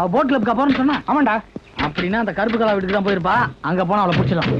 அவ போட் கிளப்புக்கு போறேன்னு சொன்னா ஆமாண்டா. அப்படின்னா அந்த கருப்பு கலா வீட்டுக்கு தான் போயிருப்பா. அங்க போனா அவளை பிடிச்சிடலாம்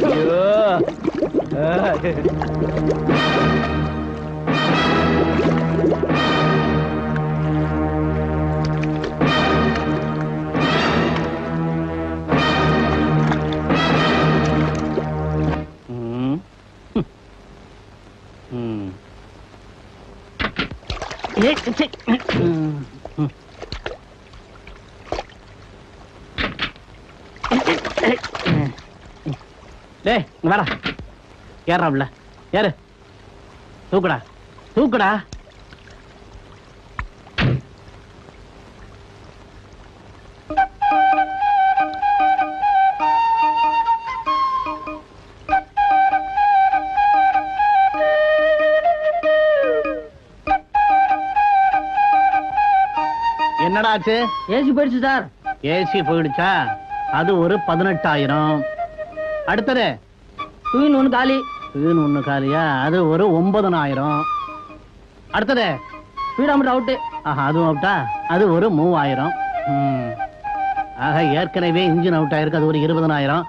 이야. 아, 음. 흠. 음. 예, 음. டேய் இங்க வாடா. ஏறா உள்ள ஏறு. தூக்குடா. தூக்குடா. என்னடா ஆச்சு? ஏசி போயிடுச்சு சார். ஏசி போயிடுச்சா? அது ஒரு பதினெட்டாயிரம். அடுத்தது? தூயின் ஒண்ணு காலி. வீண் ஒண்ணு காலியா? அது ஒரு ஒன்பதனாயிரம். அடுத்தது ஸ்பீடாமீட்டர் அவுட்டு. ஆஹா அதுவும் அவுட்டா? அது ஒரு மூவாயிரம். ம். ஆக ஏற்கனவே இன்ஜின் அவுட் ஆயிருக்கு அது ஒரு இருபதனாயிரம்.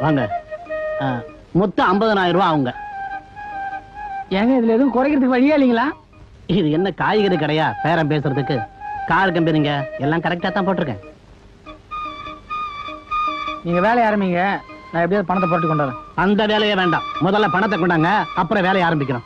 வாங்க. ஆ, மொத்தம் ஐம்பதனாயிரம் ரூபாய் ஆகுங்க. ஏங்க இதுல எதுவும் குறைக்கிறதுக்கு வழியா இல்லைங்களா? இது என்ன காய்கறி கடையா? பேரம் பேசுறதுக்கு. கார் கம்பெனிங்க எல்லாம் கரெக்டா தான் போட்டிருக்கேன். நீங்க வேலையை ஆரம்பிங்க. நான் எப்படியாவது பணத்தை போட்டு கொண்டு வரேன். அந்த வேலையே வேண்டாம். முதல்ல பணத்தை கொண்டாங்க அப்புறம் வேலையை ஆரம்பிக்கிறோம்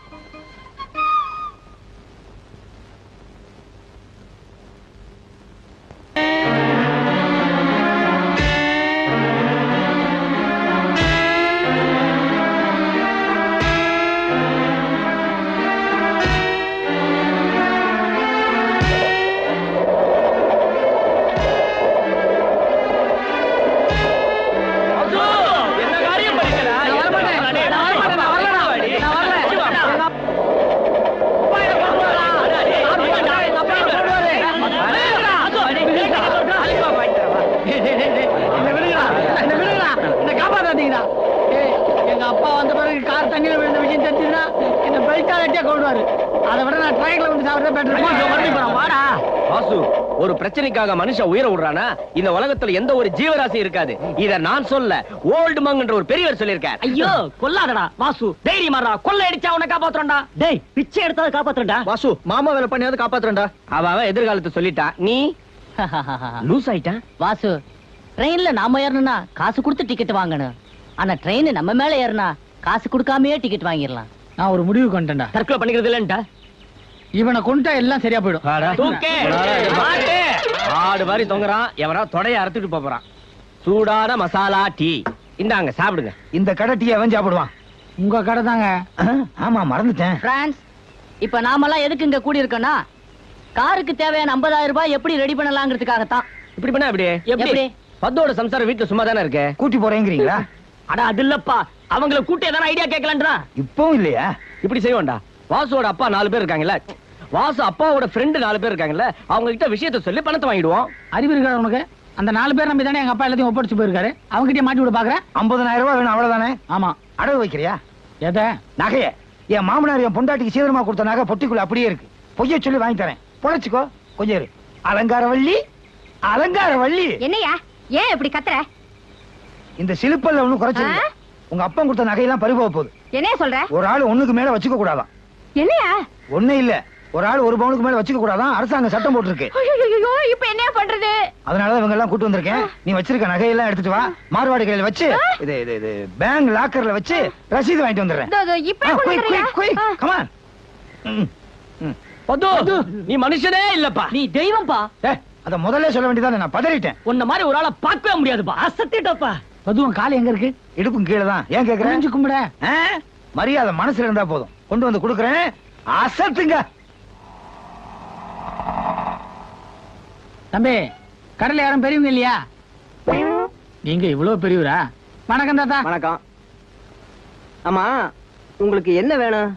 ஒரு பிரச்சனைக்காக மனுஷன் உயிரை விடுறானா? இந்த உலகத்துல எந்த ஒரு ஜீவராசி இருக்காது. இத நான் சொல்ல ஓல்டு மங்ன்ற ஒரு பெரியவர் சொல்லியிருக்கார். ஐயோ கொல்லாதடா வாசு. தைரியம் மாறா கொள்ளை அடிச்சா உன்னை காப்பாத்துறா டேய் பிச்சை எடுத்தாது காப்பாத்துறா வாசு மாமா வேலை பண்ணியாவது காப்பாத்துறேன்டா. அவ அவன் எதிர்காலத்தை சொல்லிட்டா. நீ? லூஸ் ஆயிட்டான் வாசு ட்ரெயின்ல நாம ஏறணும்னா காசு கொடுத்து டிக்கெட் வாங்கணும். ஆனா ட்ரெயின் நம்ம மேல ஏறினா காசு கொடுக்காமயே டிக்கெட் வாங்கிடலாம். நான் ஒரு முடிவு கொண்டேன்டா தற்கொலை பண்ணிக்கிறது இல்லன்டா இவனை கொண்டா எல்லாம் சரியா போயிடும். ஆடு மாதிரி தொங்குறான். எவரா தொடைய அறுத்துட்டு போறான். சூடான மசாலா டீ. இந்தாங்க சாப்பிடுங்க. இந்த கடை டீ அவன் சாப்பிடுவான். உங்க கடை தாங்க. ஆமா மறந்துட்டேன். பிரான்ஸ் இப்ப நாமெல்லாம் எதுக்கு இங்க கூடி இருக்கோம்னா காருக்கு தேவையான 50000 ரூபாய் எப்படி ரெடி பண்ணலாங்கிறதுக்காகத்தான். இப்படி பண்ணா எப்படி? எப்படி? பத்தோட சம்சாரம் வீட்டுல சும்மா தானே இருக்கு? கூட்டி போறேங்கிறீங்களா? அட அது இல்லப்பா. அவங்கள கூட்டி ஏதாவது ஐடியா கேட்கலான்றா இப்பவும் இல்லையா? இப்படி செய்வோம்டா. வாசுவோட அப்பா நாலு பேர் இருக்காங்கல்ல? வாசு அப்பாவோட ஃப்ரெண்டு நாலு பேர் இருக்காங்கல்ல? அவங்க கிட்ட விஷயத்த சொல்லி பணத்தை வாங்கிடுவோம். அறிவு இருக்கா உனக்கு? அந்த நாலு பேர் நம்பி தானே எங்க அப்பா எல்லாத்தையும் ஒப்படைச்சு போயிருக்காரு? அவங்ககிட்டயே மாட்டி விட பாக்குறேன். ஐம்பதனாயிரம் ரூபாய் வேணும் அவ்வளவுதானே? ஆமா. அடகு வைக்கிறியா? எத? நகைய. என் மாமனார் என் பொண்டாட்டிக்கு சீதனமா கொடுத்த நகை பொட்டிக்குள்ள அப்படியே இருக்கு. பொய்ய சொல்லி வாங்கி தரேன். பொழைச்சுக்கோ. கொஞ்சம் இரு. அலங்கார வள்ளி அலங்கார வள்ளி என்னையா? ஏன் இப்படி கத்துற? இந்த சிலுப்பல்ல ஒண்ணும் குறைச்சிருங்க ஆ? உங்க அப்பா கொடுத்த நகையெல்லாம் பறிபோக போகுது. என்னைய சொல்ற? ஒரு ஆள் ஒண்ணுக்கு மேல வச்சுக்க கூடாதான். என்னையா? ஒண்ணு இல்ல. ஒரு ஆள் ஒரு பவுனுக்கு மேல வச்சுக்க கூடாதான் அரசாங்கம் சட்டம் போட்டிருக்கு. ஐயோ இப்ப என்ன பண்றது? அதனாலதான் இவங்க எல்லாம் கூட்டு வந்திருக்கேன். நீ வச்சிருக்க நகையெல்லாம் எடுத்துட்டு வா. மார்வாடி கடையில வச்சு இது இது இது பேங்க் லாக்கர்ல வச்சு ரசீது வாங்கிட்டு வந்துடுறேன். இப்ப. கமான் பத்து நீ மனுஷனே இல்லப்பா. நீ தெய்வம்பா. அத முதல்ல சொல்ல வேண்டியதானே? நான் பதறிட்டேன். உன்ன மாதிரி ஒரு ஆளை பார்க்கவே முடியாதுப்பா. அசத்திட்டப்பா. பதுவன் கால் எங்க இருக்கு? இடுப்பும் கீழே தான். ஏன் கேக்குறேன் கும்பிட? மரியாதை மனசுல இருந்தா போதும். கொண்டு வந்து கொடுக்குறேன். அசத்துங்க. தம்பி கடல்ல யாரும் பெரியவங்க இல்லையா? நீங்க இவ்வளவு பெரியவரா? வணக்கம் தாத்தா. வணக்கம். ஆமா உங்களுக்கு என்ன வேணும்?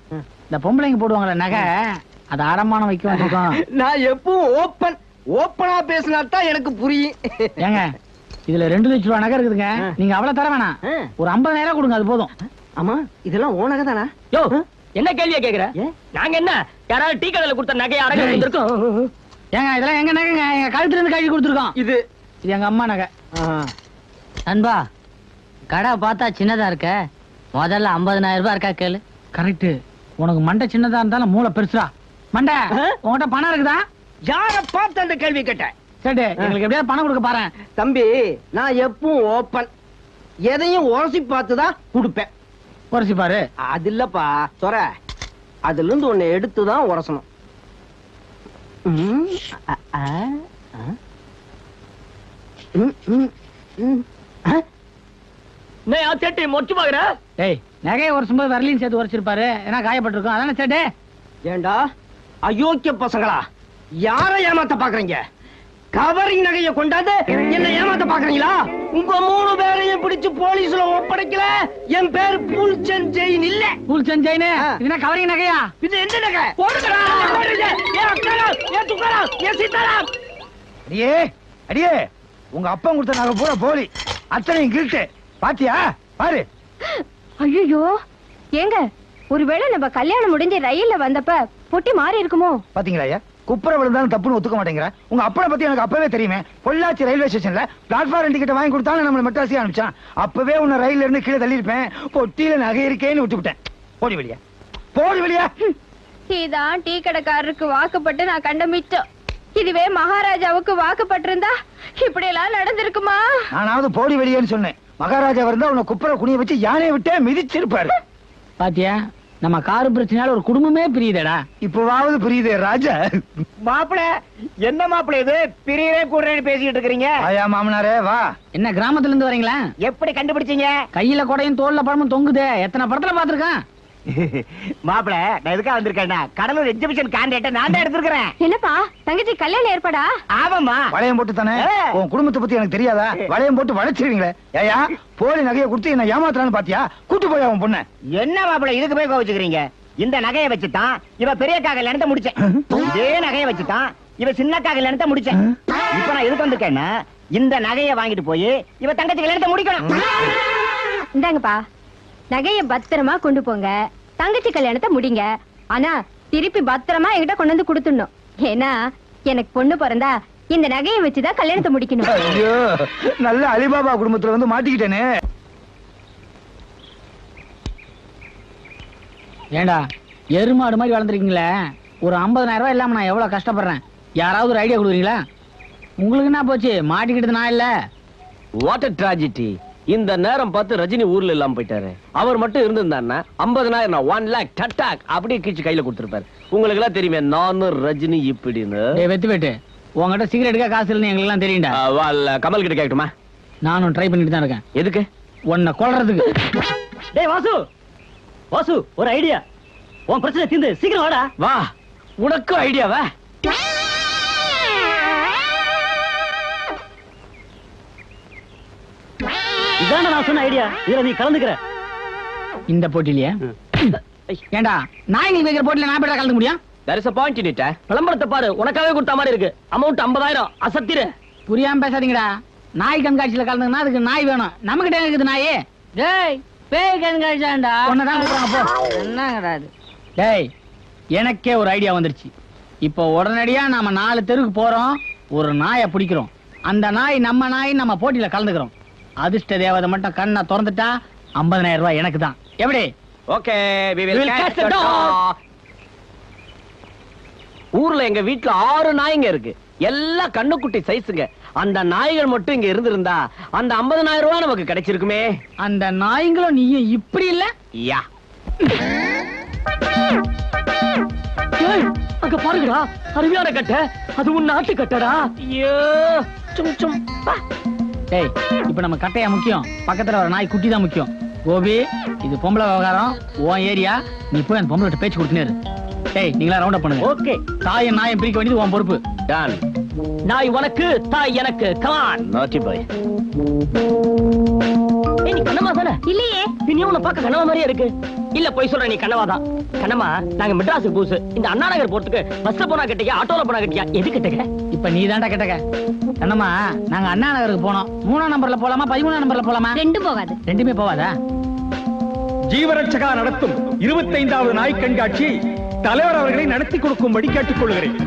இந்த பொம்பளைங்க போடுவாங்களே நகை. அது அடமானம் வைக்க வந்திருக்கோம். நான் எப்பவும் ஓப்பன் ஓப்பனா பேசினா தான் எனக்கு புரியும். ஏங்க இதுல ரெண்டு லட்சம் ரூபா நகை இருக்குதுங்க. நீங்க அவ்வளவு தர வேணாம். ஒரு ஐம்பதாயிரம் கொடுங்க அது போதும். ஆமா இதெல்லாம் ஓனக தானா? யோ என்ன கேள்வியா கேக்குற? நாங்க என்ன யாராவது டீ கடையில கொடுத்த நகையை அடகு வந்திருக்கோம்? ஏங்க இதெல்லாம் எங்க நகைங்க? எங்க கழுத்துல இருந்து கழுவி கொடுத்துருக்கோம். இது. இது எங்க அம்மா நகை. நண்பா கடை பார்த்தா சின்னதா இருக்க. முதல்ல 50000 ரூபாய் இருக்கா கேளு. கரெக்ட் உனக்கு மண்டை சின்னதா இருந்தாலும் மூளை பெருசுடா. மண்டை ஆ? உன்கிட்ட பணம் இருக்குதா? யார பார்த்து அந்த கேள்வி கேட்டேன் சரி எங்களுக்கு எப்படியாவது பணம் கொடுக்க பாரு தம்பி நான் எப்பவும் ஓப்பன் எதையும் உரசி பார்த்து தான் கொடுப்பேன். குறைச்சி பாரு. அது இல்லப்பா சொர. அதுல இருந்து ஒண்ணு எடுத்து தான் உரசணும் சேட்டி மொச்சு பாக்குற? டேய் நகையை உரசும் போது வரலையும் சேர்த்து உரைச்சிருப்பாரு. ஏன்னா காயப்பட்டிருக்கும். அதானே சேட்டே? ஏண்டா? அயோக்கிய பசங்களா? யார ஏமாத்த பாக்குறீங்க? கவரிங் நகைய கொண்டாந்து என்ன ஏமாத்த பாக்குறீங்களா உங்க மூணு பேரையும் பிடிச்சு போலீஸ்ல ஒப்படைக்கல. என் பேர் புல்சன் ஜெயின் இல்ல. செஞ்சைனே ஆ. இதுனா கவரிங் நகையா? இது எந்த நகை? போடுங்கடா. ஏன் அக்காராம், ஏன் துக்காராம், சீதாராம். அடியே அடியே. உங்க அப்பா கொடுத்த நகை பூரா போலி. அத்தனையும் கில்ட்டு பாத்தியா? பாரு. ஐயோ ஏங்க ஒருவேளை நம்ம கல்யாணம் முடிஞ்சு ரயில்ல வந்தப்ப பொட்டி மாறி இருக்குமோ? பாத்தீங்களா ஐயா? குப்புற விழுந்தாலும் தப்புன்னு ஒத்துக்க மாட்டேங்கிற. உங்க அப்பனை பத்தி எனக்கு அப்பவே தெரியுமே. பொள்ளாச்சி ரயில்வே ஸ்டேஷன்ல பிளாட்ஃபார்ம் டிக்கெட் வாங்கி கொடுத்தாலும் நம்மள மெட்ராசி அனுப்பிச்சான். அப்பவே உன்னை ரயில்ல இருந்து கீழே தள்ளியிருப்பேன். பொட்டியில நகை இருக்கேன்னு விட்டுவிட்டேன். போடி வெளியா. போடி வெளியா. இதான் டீ கடைக்காரருக்கு வாக்குப்பட்டு நான் கண்ட மிச்சம். இதுவே மகாராஜாவுக்கு வாக்குப்பட்டிருந்தா இப்படி எல்லாம் நடந்திருக்குமா? நானாவது போடி வெளியேன்னு சொன்னேன். மகாராஜா இருந்தா உன்னை குப்புற குனிய வச்சு யானையை விட்டே மிதிச்சிருப்பாரு. பாத்தியா? நம்ம காரு பிரச்சனையால ஒரு குடும்பமே பிரியுதேடா. இப்பவாவது புரியுதே ராஜா. மாப்பிள என்ன மாப்பிள இது? பிரியவே கூடுறேன்னு பேசிட்டு இருக்கிறீங்க. ஆயா மாமனாரே வா. என்ன கிராமத்துல இருந்து வரீங்களா? எப்படி கண்டுபிடிச்சீங்க? கையில கொடையும் தோல்ல பழமும் தொங்குதே. எத்தனை படத்துல பாத்திருக்கான் மாப்பிள நான் எதுக்காக வந்திருக்கேன்னா கடலூர் எக்ஸிபிஷன் கான்ட்ராக்ட நான் தான் எடுத்திருக்கிறேன். என்னப்பா தங்கச்சி கல்யாணம் ஏற்பாடா? ஆமாமா வளையம் போட்டு தானே. உன் குடும்பத்தை பத்தி எனக்கு தெரியாதா? வளையம் போட்டு வளைச்சிருவீங்களே. ஏயா போலி நகையை கொடுத்து என்ன ஏமாத்துறான்னு பாத்தியா? கூட்டு போய் அவன் பொண்ண. என்ன மாப்பிள இதுக்கு போய் கோவிச்சுக்கிறீங்க? இந்த நகையை வச்சுதான் இவ பெரியக்கா கல்யாணத்தை முடிச்சேன். இதே நகையை வச்சுதான் இவ சின்னக்கா கல்யாணத்தை முடிச்சேன். இப்ப நான் எதுக்கு வந்திருக்கேன்னா இந்த நகையை வாங்கிட்டு போய் இவ தங்கச்சி கல்யாணத்தை முடிக்கணும். இந்தாங்கப்பா. நகைய பத்திரமா கொண்டு போங்க. தங்கச்சி கல்யாணத்தை முடிங்க. ஆனா திருப்பி பத்திரமா என்கிட்ட கொண்டு வந்து கொடுத்துடணும். ஏன்னா எனக்கு பொண்ணு பிறந்தா இந்த நகையை வச்சுதான் கல்யாணத்தை முடிக்கணும். ஐயோ நல்ல அலிபாபா குடும்பத்துல வந்து மாட்டிக்கிட்டேனே. ஏண்டா எருமாடு மாதிரி வளர்ந்துருக்கீங்களே? ஒரு 50000 ரூபாய் இல்லாம நான் எவ்வளவு கஷ்டப்படுறேன்? யாராவது ஒரு ஐடியா கொடுக்குறீங்களா? உங்களுக்கு என்ன போச்சு? மாட்டிக்கிட்டது நான் இல்ல. வாட் ட்ராஜடி இந்த நேரம் பார்த்து ரஜினி ஊர்ல இல்லாம போயிட்டாரு. அவர் மட்டும் இருந்திருந்தாருன்னா ஐம்பதனாயிரம் ஒன் லேக் டட்டாக் அப்படியே கிழிச்சு கையில கொடுத்திருப்பாரு. உங்களுக்கு எல்லாம் தெரியுமே நானும் ரஜினி இப்படின்னு. டேய் வெத்து வெட்டு உங்ககிட்ட சிகரெட்டுக்கா காசு இல்லைன்னு எங்களுக்கு எல்லாம் தெரியும்டா கமல் கிட்ட கேட்கட்டுமா நானும் ட்ரை பண்ணிட்டு தான் இருக்கேன். எதுக்கு? உன்னை கொல்றதுக்கு. டேய் வாசு! வாசு ஒரு ஐடியா உன் பிரச்சனை தீர்ந்து சீக்கிரம் வாடா. வா உனக்கும் ஐடியாவா இதான நான் சொன்ன ஐடியா இதுல நீ கலந்துக்கிற. இந்த போட்டியிலயே? ஏண்டா நாய்கள் வைக்கிற போட்டியில நான் போய் கலந்து முடியும்? Point in it விளம்பரத்தை பாரு. உனக்காவே கொடுத்த மாதிரி இருக்கு. அமௌண்ட் ஐம்பதாயிரம். அசத்திரு. புரியாம பேசாதீங்கடா. நாய் கண்காட்சியில கலந்துங்கன்னா அதுக்கு நாய் வேணும். நம்ம கிட்ட இருக்குது நாயே? டேய் பேய் கண்காட்சாண்டா உன்னதான் கூப்பிடுறாங்க போ. என்னங்கடா இது? டேய் எனக்கே ஒரு ஐடியா வந்துருச்சு. இப்போ உடனடியா நாம நாலு தெருக்கு போறோம். ஒரு நாயை பிடிக்கிறோம். அந்த நாய் நம்ம நாய் நம்ம போட்டியில கலந்துக்கிறோம். அதிர்ஷ்ட தேவதை மட்டும் கண்ணை திறந்துட்டா 50000 ரூபாய் எனக்கு தான் எப்படி ஓகே. ஊர்ல எங்க வீட்ல ஆறு நாய்ங்க இருக்கு. எல்லாம் கண்ணுக்குட்டி சைஸுங்க அந்த நாய்கள் மட்டும் இங்க இருந்திருந்தா அந்த 50000 ரூபாய் நமக்கு கிடைச்சிருக்குமே. அந்த நாய்ங்களும் நீயும் இப்படி இல்ல? யா. அங்க பாருங்கடா. அருமையான கட்டை. அதுவும் நாட்டு கட்டடா. ஐயோ சும் சும். பா. டேய் இப்போ நம்ம கட்டையா முக்கியம். பக்கத்துல ஒரு நாய் குட்டி தான் முக்கியம். கோபி இது பொம்பளை விவகாரம். உன் ஏரியா நீ போய் அந்த பொம்பளை கிட்ட பேச்சு கொடுத்துனேரு டேய் நீங்களா ரவுண்ட் அப் பண்ணுங்க. ஓகே. தாயும் நாயும் பிரிக்க வேண்டியது உன் பொறுப்பு. டான் நாய் உனக்கு தாய் எனக்கு. கமான் நாட்டி பாய் ஏய் நீ கண்ணமா தானே? இல்லையே. நீ உன்னை பார்க்க கண்ணமா மாதிரியே இருக்கு. இல்ல போய் சொல்ற நீ கண்ணமா தான். கண்ணமா நாங்க மெட்ராஸுக்கு புதுசு இந்த அண்ணா நகர் போறதுக்கு பஸ்ல போனா கட்டியா ஆட்டோல போனா கட்டியா? எது கட்டுங்க இப்ப நீ தாண்டா கேட்டக்க என்னம்மா நாங்க அண்ணா நகருக்கு போனோம். மூணாம் நம்பர்ல போலாமா பதிமூணாம் நம்பர்ல போலாமா? ரெண்டும் போகாது. ரெண்டுமே போவாதா ஜீவரட்சகா நடத்தும் இருபத்தைந்தாவது நாய் கண்காட்சி தலைவர் அவர்களை நடத்தி கொடுக்கும்படி கேட்டுக்கொள்கிறேன்.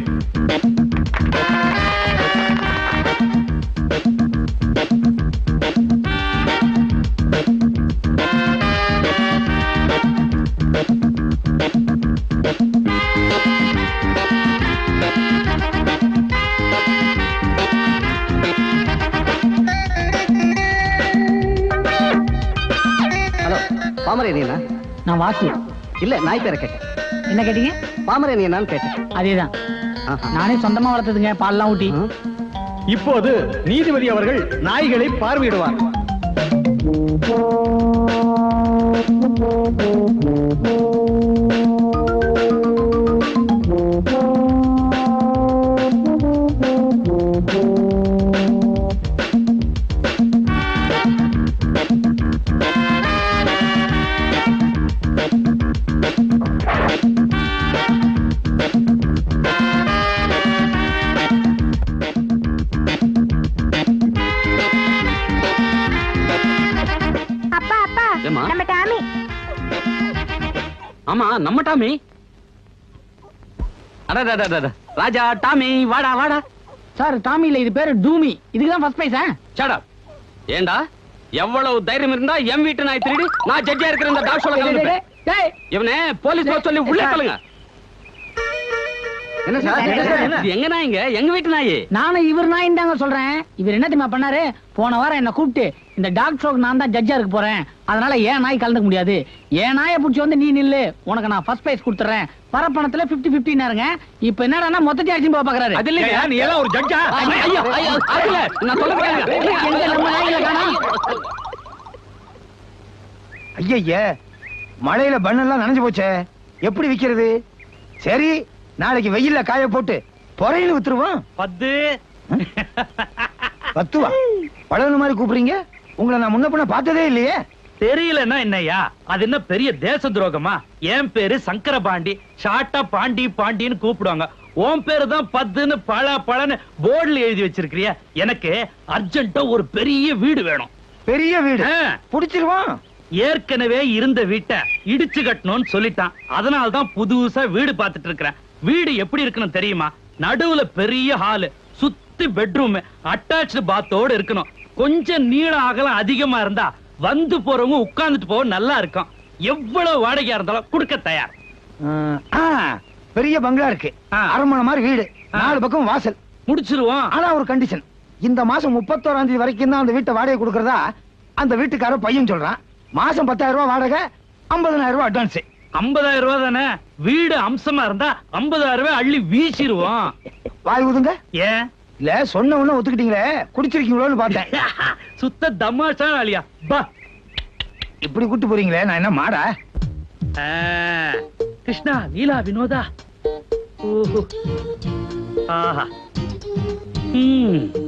பாமரேனியனா நான் வாசு. இல்ல நாய் பேரை கேட்டேன். என்ன கேட்டீங்க? பாமரேனியனான்னு கேட்டேன். அதேதான். நானே சொந்தமா வளர்த்ததுங்க பால்லாம் ஊட்டி. இப்போது நீதிபதி அவர்கள் நாய்களை பார்வையிடுவார். நம்ம டாமி. ராஜா டாமி வாடா வாடா. சார் டாமி இல்ல இது பேரு டூமி. இதுக்கு தான் ஃபர்ஸ்ட் பிரைஸ் சடா ஏண்டா? எவ்வளவு தைரியம் இருந்தா எம் வீட்டு நாய் திருடி நான் ஜட்ஜா இருக்கிற இந்த டாக் ஷோல கலந்துப்பேன். டேய் இவனே போலீஸ் சொல்லி உள்ளே சொல்லுங்க. என்ன சார்? எங்க நாய்ங்க? எங்க வீட்டு நாய்? நானும் இவர் நாயின் தாங்க சொல்றேன். இவர் என்ன தெரியுமா பண்ணாரு? போன வாரம் என்ன கூப்பிட்டு இந்த டாக் ஷோக்கு நான் தான் ஜட்ஜா இருக்க போறேன். அதனால ஏன் நாய் கலந்துக்க முடியாது? ஏன் நாயை பிடிச்சி வந்து நீ நில்லு. உனக்கு நான் ஃபர்ஸ்ட் பிரைஸ் கொடுத்துறேன். பரப்பணத்துல 50 50 இருங்க இப்ப என்னடா அடிச்சு போக பாக்குறாரு அது நீ எல்லாம் ஒரு ஜட்ஜா ஐயோ ஐயோ அது இல்ல நான் சொல்ல எங்க நம்ம நாய்களை காணோம்? ஐயய்ய மழையில பண்ணெல்லாம் நனைஞ்சு போச்சே. எப்படி விக்கிறது? சரி நாளைக்கு வெயில்ல காய போட்டு பொறையில வித்துருவோம் பத்து. பத்துவா? பழகுன மாதிரி கூப்பிடுறீங்க? உங்களை நான் முன்ன பின்ன பார்த்ததே இல்லையே. தெரியலன்னா என்னய்யா? அது என்ன பெரிய தேச துரோகமா? என் பேரு சங்கர பாண்டி ஷார்ட்டா பாண்டி பாண்டின்னு கூப்பிடுவாங்க. உன் பேரு தான் பத்துன்னு பல பழன்னு போர்டுல எழுதி வச்சிருக்கிறிய. எனக்கு அர்ஜென்ட்டா ஒரு பெரிய வீடு வேணும். பெரிய வீடு. ஆ. புடிச்சிருவோம். ஏற்கனவே இருந்த வீட்டை இடிச்சு கட்டணும்னு சொல்லிட்டான். அதனால தான் புதுசா வீடு பார்த்துட்டு இருக்கிறேன். வீடு எப்படி இருக்கணும் தெரியுமா? நடுவுல பெரிய ஹாலு சுத்தி பெட்ரூம் அட்டாச்சு பாத்தோட இருக்கணும். கொஞ்சம் நீள அகலம் அதிகமா இருந்தா வந்து போறவங்க உட்கார்ந்துட்டு போக நல்லா இருக்கும். எவ்வளவு வாடகையா இருந்தாலும் கொடுக்க தயார். ஆ, பெரிய பங்களா இருக்கு. ஆ. அரண்மனை மாதிரி வீடு. நாலு பக்கம் வாசல். முடிச்சிருவோம். ஆனா ஒரு கண்டிஷன் இந்த மாசம் முப்பத்தோராம் தேதி வரைக்கும் தான் அந்த வீட்டை வாடகை கொடுக்கறதா? அந்த வீட்டுக்காரர் பையன் சொல்றான். மாசம் பத்தாயிரம் ரூபாய் வாடகை ஐம்பதனாயிரம் ரூபாய் அட்வான்ஸ் ஐம்பதாயிரம் ரூபாய் தானே? வீடு அம்சமா இருந்தா ஐம்பதாயிரம் ரூபாய் அள்ளி வீசிடுவோம். வாய் ஊதுங்க. ஏன்? இல்ல சொன்ன உடனே ஒத்துக்கிட்டீங்களே. குடிச்சிருக்கீங்களோன்னு பார்த்தேன். சுத்த தமாஷா ஆளியா. பா. இப்படி கூட்டு போறீங்களே நான் என்ன மாடா? கிருஷ்ணா லீலா வினோதா. ஓஹோ. ஆஹா. ம்.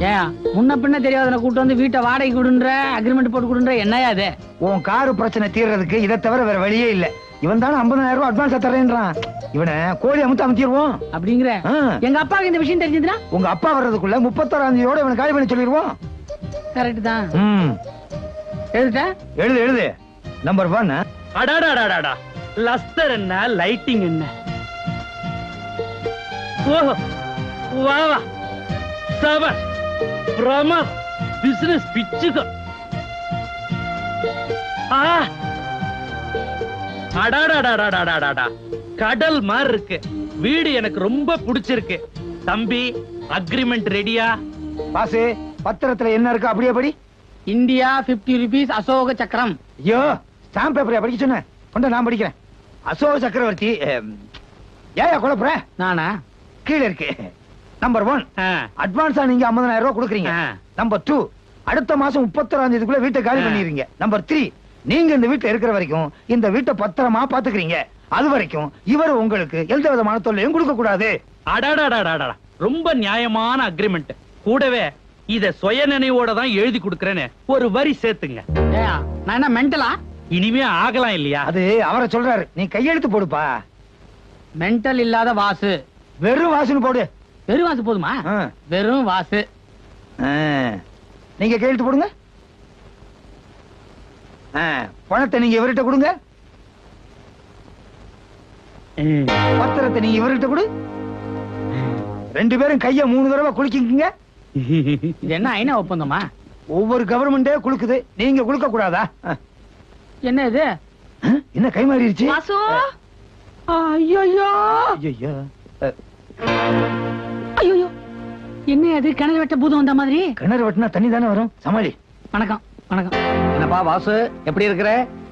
ஏன் முன்ன பின்ன தெரியாதவனை கூட்டு வந்து வீட்டை வாடகை கொடுன்ற அக்ரிமெண்ட் போட்டு கொடுன்ற என்னையா அது உன் காரு பிரச்சனை தீர்றதுக்கு இதை தவிர வேற வழியே இல்ல. இவன் தானே ஐம்பதாயிரம் ரூபாய் அட்வான்ஸ் தரேன்றான் இவனை கோழி அமுத்து அமுத்திடுவோம். அப்படிங்கிற. எங்க அப்பாவுக்கு இந்த விஷயம் தெரிஞ்சதுன்னா? உங்க அப்பா வர்றதுக்குள்ள முப்பத்தோராம் தேதியோட இவனை காலி பண்ணி சொல்லிடுவோம். கரெக்ட் தான். ம். எழுதிட்ட? எழுது எழுது. நம்பர் ஒன் அடாடாடாடாடா. லஸ்டர் என்ன லைட்டிங் என்ன? ஓஹோ. வா வா. சபர் பிரமாத் பிசினஸ் அடாடாடாடாடாடாடா. கடல் மாதிரி இருக்கு வீடு எனக்கு ரொம்ப பிடிச்சிருக்கு. தம்பி அக்ரிமெண்ட் ரெடியா பாசு பத்திரத்துல என்ன இருக்கு? அப்படியே படி. இந்தியா 50 ருபீஸ் அசோக சக்கரம். ஐயோ ஸ்டாம்ப் பேப்பர் படிக்க சொன்னேன் கொண்டு நான் படிக்கிறேன். அசோக சக்கரவர்த்தி ஏயா குழப்புற நானா? கீழே இருக்கு. நம்பர் ஒன் அட்வான்ஸா நீங்க 50000 ரூபாய் கொடுக்குறீங்க. நம்பர் டூ அடுத்த மாசம் முப்பத்தொராம் தேதிக்குள்ள வீட்டை காலி. பண்ணிடுறீங்க. நம்பர் த்ரீ நீங்க இந்த வீட்டுல இருக்கிற வரைக்கும் இந்த வீட்டை பத்திரமா பாத்துக்கிறீங்க. அது வரைக்கும் இவர் உங்களுக்கு எந்த விதமான தொல்லையும் கொடுக்க கூடாது. ரொம்ப நியாயமான அக்ரிமெண்ட் கூடவே இத சுய நினைவோட தான் எழுதி கொடுக்கறேன்னு ஒரு வரி சேர்த்துங்க நான் என்ன மென்டலா இனிமே ஆகலாம் இல்லையா அது அவரை சொல்றாரு நீ கையெழுத்து போடுப்பா மென்டல் இல்லாத வாசு வெறும் வாசனை போடு வெறும் வாசு போதுமா. வெறும் வாசு. நீங்க கையெழுத்து போடுங்க. பணத்தை நீங்க இவர்கிட்ட கொடுங்க. பத்திரத்தை நீங்க இவர்கிட்ட கொடு. ரெண்டு பேரும் கைய மூணு தடவை குலுக்கிங்க இது என்ன ஐநா ஒப்பந்தமா? ஒவ்வொரு கவர்மெண்டே குலுக்குது. நீங்க குலுக்க கூடாதா. என்ன இது? என்ன கை மாறிடுச்சு ஐயோ ஐயையோ. அ, ஐயோ என்ன அது? கிணறு வெட்ட பூதம் வந்த மாதிரி? கிணறு வெட்டினா தண்ணி தானே வரும்? சமாளி. வணக்கம் வணக்கம். என்னப்பா வாசு? எப்படி இருக்கிற?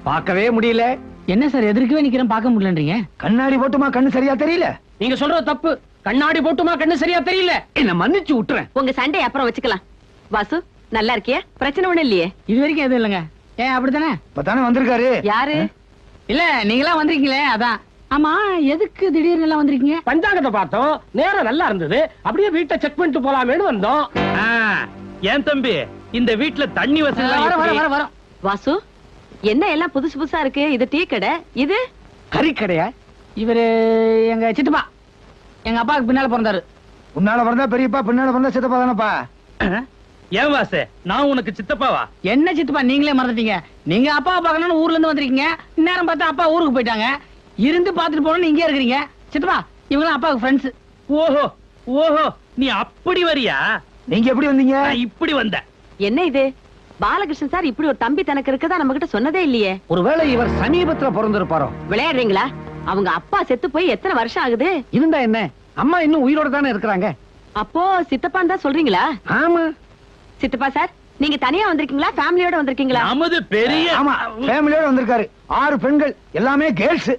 பார்க்கவே முடியல. என்ன சார் எதிர்க்கவே நிக்கிறேன் பார்க்க முடியலன்றீங்க? கண்ணாடி போட்டுமா கண்ணு சரியா தெரியல? நீங்க சொல்றது தப்பு. கண்ணாடி போட்டுமா கண்ணு சரியா தெரியல. என்ன மன்னிச்சு விட்டுறேன். உங்க சண்டை அப்புறம் வச்சுக்கலாம். வாசு நல்லா இருக்கியா? பிரச்சனை ஒண்ணு இல்லையே. இது வரைக்கும் எதுவும் இல்லைங்க. ஏன் அப்படித்தானே? இப்பதானே வந்திருக்காரு. யாரு? இல்ல நீங்களா வந்திருக்கீங்களே அதான். ஆமா எதுக்கு திடீர்னு எல்லாம் வந்திருக்கீங்க? பஞ்சாங்கத்தை பார்த்தோம். நேரம் நல்லா இருந்தது. அப்படியே வீட்டை செக் பண்ணிட்டு போலாமேன்னு வந்தோம். ஆ, ஏன் தம்பி? இந்த வீட்ல தண்ணி வசதி வாசு என்ன எல்லாம் புதுசு புதுசா இருக்கு? இது டீ கடை இது? கறி கடையா? இவரு எங்க சித்தப்பா. எங்க அப்பாவுக்கு பின்னால பிறந்தாரு. உன்னால பிறந்தா பெரியப்பா பின்னால பிறந்தா சித்தப்பா தானப்பா? ஏன் வாசு? நான் உனக்கு சித்தப்பாவா? என்ன சித்தப்பா நீங்களே மறந்துட்டீங்க. நீங்க அப்பா பார்க்கணும்னு ஊர்ல இருந்து வந்திருக்கீங்க. நேரம் பார்த்தா அப்பா ஊருக்கு போயிட்டாங்க. இருந்து பார்த்துட்டு போகணும்னு இங்கே இருக்கிறீங்க. சித்தப்பா இவங்களாம் அப்பாவுக்கு ஃப்ரெண்ட்ஸ் ஓஹோ ஓஹோ நீ அப்படி வரியா? நீங்க எப்படி வந்தீங்க? இப்படி வந்த என்ன இது? பாலகிருஷ்ணன் சார் இப்படி ஒரு தம்பி தனக்கு இருக்கதா நம்ம கிட்ட சொன்னதே இல்லையே. ஒருவேளை இவர் சமீபத்துல பிறந்திருப்பாரோ? விளையாடுறீங்களா? அவங்க அப்பா செத்து போய் எத்தனை வருஷம் ஆகுது? இருந்தா என்ன? அம்மா இன்னும் உயிரோட தானே இருக்கிறாங்க. அப்போ சித்தப்பான்னு தான் சொல்றீங்களா? ஆமா. சித்தப்பா சார் நீங்க தனியா வந்திருக்கீங்களா? ஃபேமிலியோட வந்திருக்கீங்களா? நமது பெரிய ஆமா ஃபேமிலியோட வந்திருக்காரு. ஆறு பெண்கள் எல்லாமே கேர்ள்ஸ்?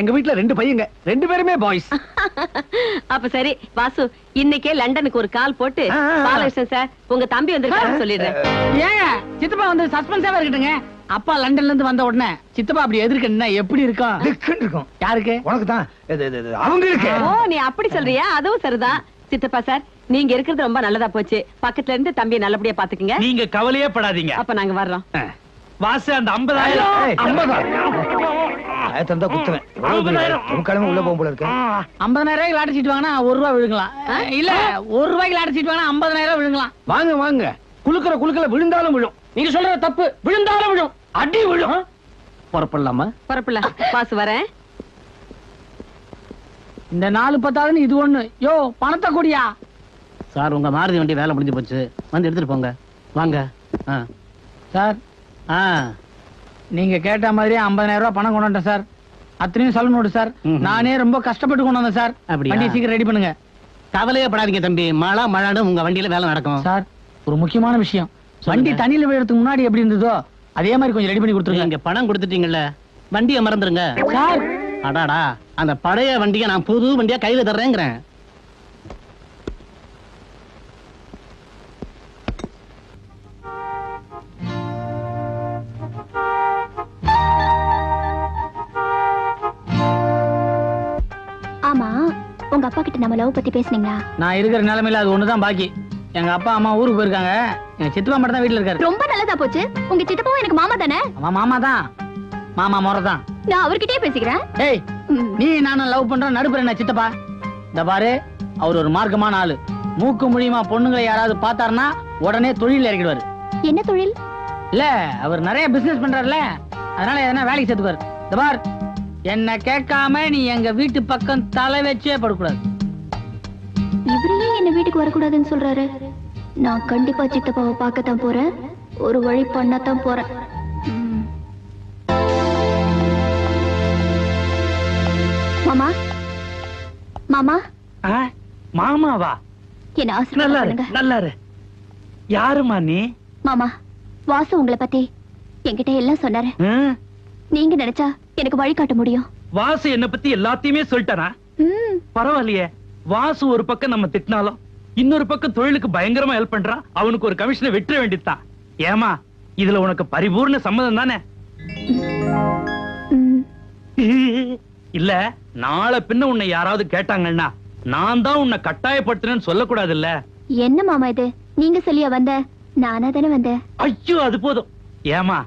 எங்க வீட்ல ரெண்டு பையங்க. ரெண்டு பேருமே பாய்ஸ் அப்ப சரி வாசு இன்னைக்கே லண்டனுக்கு ஒரு கால் போட்டு. பாலகிருஷ்ணன் சார் உங்க தம்பி வந்திருக்காருன்னு சொல்லிடுறேன். ஏங்க சித்தப்பா வந்து சஸ்பென்ஸாவே இருக்கட்டுங்க அப்பா லண்டன்ல இருந்து வந்த உடனே சித்தப்பா அப்படி எதிர்க்கணும்னா எப்படி இருக்கும்? திக்குன்னு இருக்கும். யாருக்கு? உனக்கு தான் அவங்களுக்கு ஓ நீ அப்படி சொல்றியா? அதுவும் சரிதான். சித்தப்பா சார் நீங்க இருக்கிறது ரொம்ப நல்லதா போச்சு. பக்கத்துல இருந்து தம்பியை நல்லபடியா பாத்துக்கங்க. நீங்க கவலையே படாதீங்க. அப்ப நாங்க வர்றோம். வாசு அந்த ஐம்பதாயிரம். தந்தா குத்துவேன். உட்காலமே உள்ள போகும் போல இருக்கு. ஐம்பதாயிரம் ரூபாய்க்கு லாட்டரி சீட் வாங்கினா ஒரு ரூபாய் விழுங்கலாம். இல்ல ஒரு ரூபாய்க்கு லாட்டரி சீட் வாங்கினா ஐம்பதாயிரம் விழுங்கலாம். வாங்க வாங்க. குலுக்குற குலுக்கல விழுந்தாலும் விழும். நீங்க சொல்றது தப்பு. விழுந்தாலும் விழும். அடி விழும். புறப்படலாமா? புறப்படலாம். பாசு வரேன். இந்த நாலு பத்தாதுன்னு இது ஒண்ணு. யோ பணத்தை கூடியா. சார் உங்க மாருதி வண்டி வேலை முடிஞ்சு போச்சு. வந்து எடுத்துட்டு போங்க. வாங்க. ஆ. சார். ஆ. நீங்க கேட்ட மாதிரியே ஐம்பதாயிரம் ரூபாய் பணம் கொண்டு வந்தேன் சார். அத்தனையும் சொல்ல நோடு சார். ம்ஹும். நானே ரொம்ப கஷ்டப்பட்டு கொண்டு வந்தேன் சார். அப்படியா? வண்டி சீக்கிரம் ரெடி பண்ணுங்க. கவலையே படாதீங்க தம்பி. மழை மழைன்னு உங்க வண்டியில வேலை நடக்கும். சார் ஒரு முக்கியமான விஷயம். வண்டி தண்ணியில விழுறதுக்கு முன்னாடி எப்படி இருந்ததோ அதே மாதிரி கொஞ்சம் ரெடி பண்ணி கொடுத்துருங்க. நீங்க பணம் கொடுத்துட்டீங்கல்ல. வண்டியை மறந்துருங்க. சார். அடாடா. அந்த பழைய வண்டியை நான் புது வண்டியா கையில தர்றேங்கிறேன். ஆமா உங்க அப்பா கிட்ட நம்ம லவ் பத்தி பேசுனீங்களா? நான் இருக்கிற நிலைமையில அது ஒண்ணுதான் பாக்கி. எங்க அப்பா அம்மா ஊருக்கு போயிருக்காங்க. எங்க சித்தப்பா மட்டும் தான் வீட்டுல இருக்காரு. ரொம்ப நல்லதா போச்சு. உங்க சித்தப்பாவும் எனக்கு மாமா தானே? அவன் மாமா தான் மாமா முறை தான் நான் அவர்கிட்டயே பேசிக்கிறேன். ம். நீ நானும் லவ் பண்றோம் நடுப்புற என்ன சித்தப்பா? இந்த பாரு அவர் ஒரு மார்க்கமான ஆளு. மூக்கு மூலியமா பொண்ணுங்களை யாராவது பார்த்தாருன்னா உடனே தொழில் இறக்கிடுவாரு. என்ன தொழில்? இல்ல அவர் நிறைய பிசினஸ் பண்றாருல அதனால எதனா வேலைக்கு சேர்த்துப்பாரு இந்த பார் என்ன கேட்காம நீ எங்க வீட்டு பக்கம் தலை வச்சே படக்கூடாது. இவரையே என்ன வீட்டுக்கு வரக்கூடாதுன்னு சொல்றாரு? நான் கண்டிப்பா சித்தப்பாவை பார்க்கத்தான் போறேன். ஒரு வழி பண்ணத்தான் போறேன். மாமா? மாமா? மாமாவா? என்ன பண்ணுங்க. நல்லா யாருமா நீ? மாமா வாசு உங்களை பத்தி என்கிட்ட எல்லாம் சொன்னாரு? நீங்க நினைச்சா எனக்கு வழி காட்ட முடியும். வாசு என்ன பத்தி எல்லாத்தையுமே சொல்லிட்டானா? ம். பரவாயில்லையே. வாசு ஒரு பக்கம் நம்ம திட்டினாலும் இன்னொரு பக்கம் தொழிலுக்கு பயங்கரமா ஹெல்ப் பண்றான் அவனுக்கு ஒரு கமிஷனை வெட்ட வேண்டியதுதான் ஏமா இதுல உனக்கு பரிபூர்ண சம்மதம் தானே? இல்ல நாளை பின்ன உன்னை யாராவது கேட்டாங்கன்னா நான் தான் உன்னை கட்டாயப்படுத்தினேன்னு சொல்லக்கூடாது இல்ல என்ன மாமா இது? நீங்க சொல்லியா வந்த? நானா தானே வந்தேன் ஐயோ அது போதும். ஏமா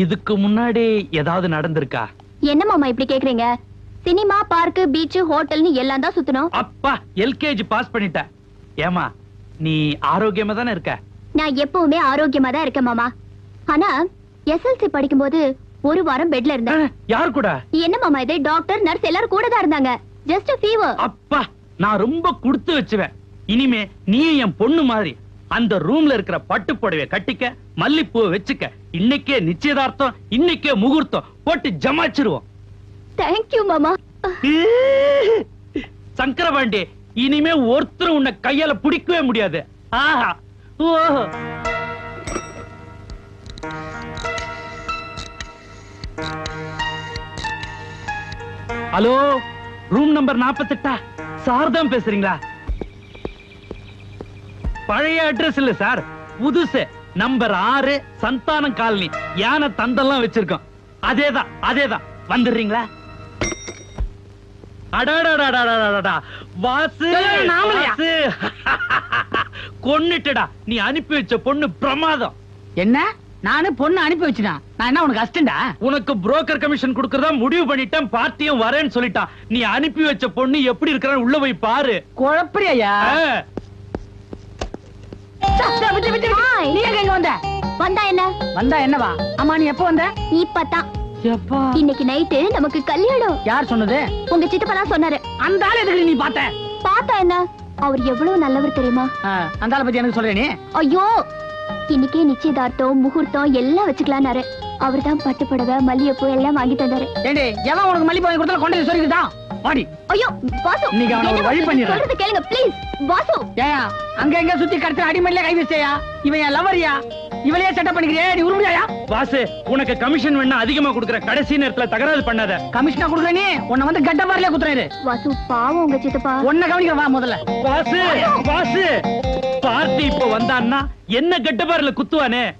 இதுக்கு முன்னாடி ஏதாவது நடந்திருக்கா? என்ன மாமா இப்படி கேக்குறீங்க? சினிமா பார்க் பீச் ஹோட்டல்னு எல்லாம் தான் சுத்தணும். அப்பா எல்கேஜி பாஸ் பண்ணிட்ட ஏமா நீ ஆரோக்கியமா தானே இருக்க? நான் எப்பவுமே ஆரோக்கியமா தான் இருக்கேன் மாமா. ஆனா எஸ்எல்சி படிக்கும்போது ஒரு வாரம் பெட்ல இருந்தேன். யார் கூட? என்ன மாமா இது? டாக்டர் நர்ஸ் எல்லாரும் கூட தான் இருந்தாங்க. ஜஸ்ட் ஃபீவர் அப்பா நான் ரொம்ப கொடுத்து வச்சுவேன். இனிமே நீயும் என் பொண்ணு மாதிரி அந்த ரூம்ல இருக்கிற பட்டு புடவைய கட்டிக்க மல்லிப்பூவை வச்சுக்க இன்னைக்கே நிச்சயதார்த்தம் இன்னைக்கே முகூர்த்தம் போட்டு ஜமாச்சிருவோம். தேங்க்யூ மாமா. சங்கரபாண்டி இனிமே ஒருத்தரும் உன்னை கையால பிடிக்கவே முடியாது. ஆஹா. ஓஹோ. ஹலோ ரூம் நம்பர் நாற்பத்தெட்டா சார் தான் பேசுறீங்களா? பழைய அட்ரஸ் இல்ல சார். புதுசு. நம்பர் ஆறு சந்தானம் காலனி. யானை தந்தெல்லாம் வச்சிருக்கோம். அதேதான் அதேதான். வந்துடுறீங்களா? கொன்னுட்டடா. நீ அனுப்பி வச்ச பொண்ணு பிரமாதம். என்ன? நானு பொண்ணு அனுப்பி வச்சுட்டேன். நான் என்ன உனக்கு அஸ்டண்டா உனக்கு புரோக்கர் கமிஷன் கொடுக்கறதா முடிவு பண்ணிட்டேன் பார்ட்டியும் வரேன்னு சொல்லிட்டான். நீ அனுப்பி வச்ச பொண்ணு எப்படி இருக்கிறான்னு உள்ள போய் பாரு. குழப்பறியா. நீ எங்க வந்த? வந்தா என்ன? வந்தா என்னவா? அம்மா நீ எப்ப வந்த? இப்பதான் எப்பா? இன்னைக்கு நைட்டு நமக்கு கல்யாணம். யார் சொன்னது? உங்க சித்தப்பா சொன்னாரு. அந்த ஆள் எதுக்கு நீ பார்த்த? பார்த்தா என்ன? அவர் எவ்வளவு நல்லவர் தெரியுமா? அந்த ஆளை பத்தி எனக்கு சொல்றே நீ. ஐயோ இன்னைக்கே நிச்சயதார்த்தம் முகூர்த்தம் எல்லாம் வச்சுக்கலாம்னாரு. அவர்தான் பட்டு புடவை மல்லிகைப்பூ எல்லாம் வாங்கி தந்தாரு. ஏண்டி எவன் உனக்கு வாங்கி கொடுத்தாலும் கொண்டு சொல்லிக்கிட்டான் வாடி. ஐயோ வாசு. அவனை ஒரு வழி. சொல்றது கேளுங்க ப்ளீஸ் வாசு. ஏயா அங்க எங்க சுத்தி கடத்துல அடிமல்ல கை வச்சையா இவன் என் லவரியா இவளையே செட்டப் பண்ணிக்கிறியா? நீ உருமையா வாசு உனக்கு கமிஷன் வேணா அதிகமா கொடுக்கற கடைசி நேரத்துல தகராறு பண்ணாத. கமிஷனா கொடுக்குற நீ? உன்னை வந்து கட்ட மாதிரிலே குத்துறாரு. வாசு பாவம் உங்க சித்தப்பா. உன்னை கவனிக்கிற வா முதல்ல. வாசு வாசு பார்ட்டி இப்ப வந்தான்னா என்ன கெட்ட பாருல குத்துவானே?